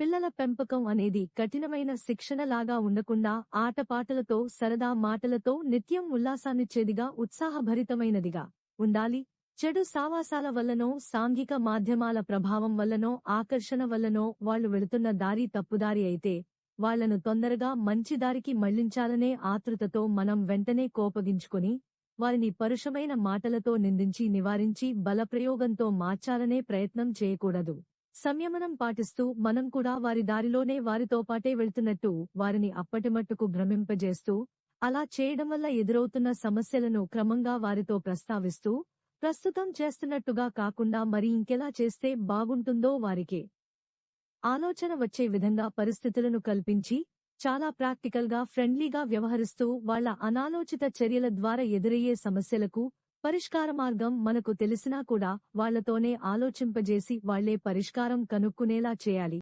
పిల్లల పెంపకం అనేది కఠినమైన శిక్షణలాగా ఉండకుండా ఆటపాటలతో సరదా మాటలతో నిత్యం ఉల్లాసాన్నిచ్చేదిగా ఉత్సాహభరితమైనదిగా ఉండాలి. చెడు సావాసాల వల్లనో సాంఘిక మాధ్యమాల ప్రభావం వల్లనో ఆకర్షణ వల్లనో వాళ్ళు వెళుతున్న దారి తప్పుదారి అయితే వాళ్ళను తొందరగా మంచి దారికి మళ్ళించాలనే ఆతృతతో మనం వెంటనే కోపగించుకుని వారిని పరుషమైన మాటలతో నిందించి నివారించి బలప్రయోగంతో మార్చాలనే ప్రయత్నం చేయకూడదు. సంయమనం పాటిస్తూ మనం కూడా వారి దారిలోనే వారితో పాటే వెళ్తున్నట్టు వారిని అప్పటిమట్టుకు భ్రమింపజేస్తూ అలా చేయడం వల్ల ఎదురవుతున్న సమస్యలను క్రమంగా వారితో ప్రస్తావిస్తూ ప్రస్తుతం చేస్తున్నట్టుగా కాకుండా మరి ఇంకెలా చేస్తే బాగుంటుందో వారికే ఆలోచన వచ్చే విధంగా పరిస్థితులను కల్పించి చాలా ప్రాక్టికల్గా ఫ్రెండ్లీగా వ్యవహరిస్తూ వాళ్ళ అనాలోచిత చర్యల ద్వారా ఎదురయ్యే సమస్యలకు పరిష్కార మార్గం మనకు తెలిసినా కూడా వాళ్ళతోనే ఆలోచింపజేసి వాళ్ళే పరిష్కారం కనుక్కునేలా చేయాలి.